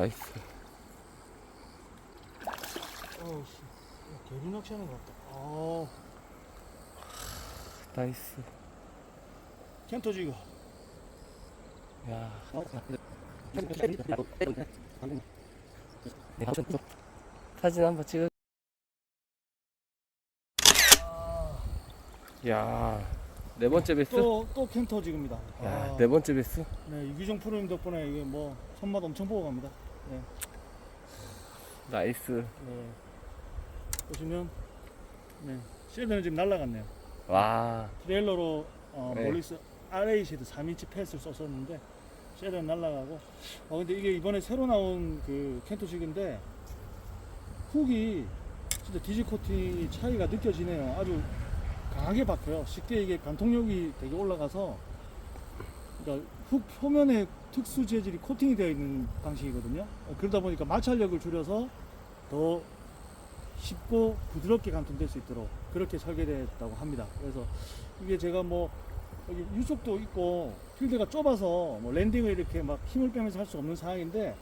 나이스. 어우 씨. 개리 낚시하는 것 같다. 어. 나이스. 캔터 지금. 야. 사진 한번 찍어. 야. 네 번째 베스? 또또 캔터 지금입니다. 야, 아, 네 번째 베스? 네, 유기종 프로님 덕분에 이게 뭐 손맛 엄청 보고 갑니다. 나이스. 네. 보시면 네, 쉐드는 지금 날라갔네요. 와. 트레일러로 어, 네. 몰리스 RA 쉐드 3인치 패스를 썼었는데 쉐드는 날라가고 어 근데 이게 이번에 새로 나온 그 켄토식인데 훅이 진짜 디지 코팅이 차이가 느껴지네요. 아주 강하게 박혀요. 쉽게 이게 관통력이 되게 올라가서 그러니까 훅 표면에 특수 재질이 코팅이 되어 있는 방식이거든요. 어, 그러다 보니까 마찰력을 줄여서 더 쉽고 부드럽게 관통될 수 있도록 그렇게 설계됐다고 합니다. 그래서 이게 제가 뭐 여기 유속도 있고 필드가 좁아서 뭐 랜딩을 이렇게 막 힘을 빼면서 할 수 없는 상황인데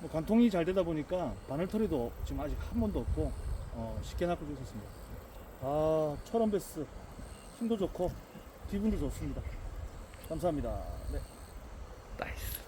뭐 관통이 잘 되다 보니까 바늘 터리도 지금 아직 한 번도 없고 어, 쉽게 있었습니다. 아 철원 베스 힘도 좋고 기분도 좋습니다. 감사합니다. 네. 나이스.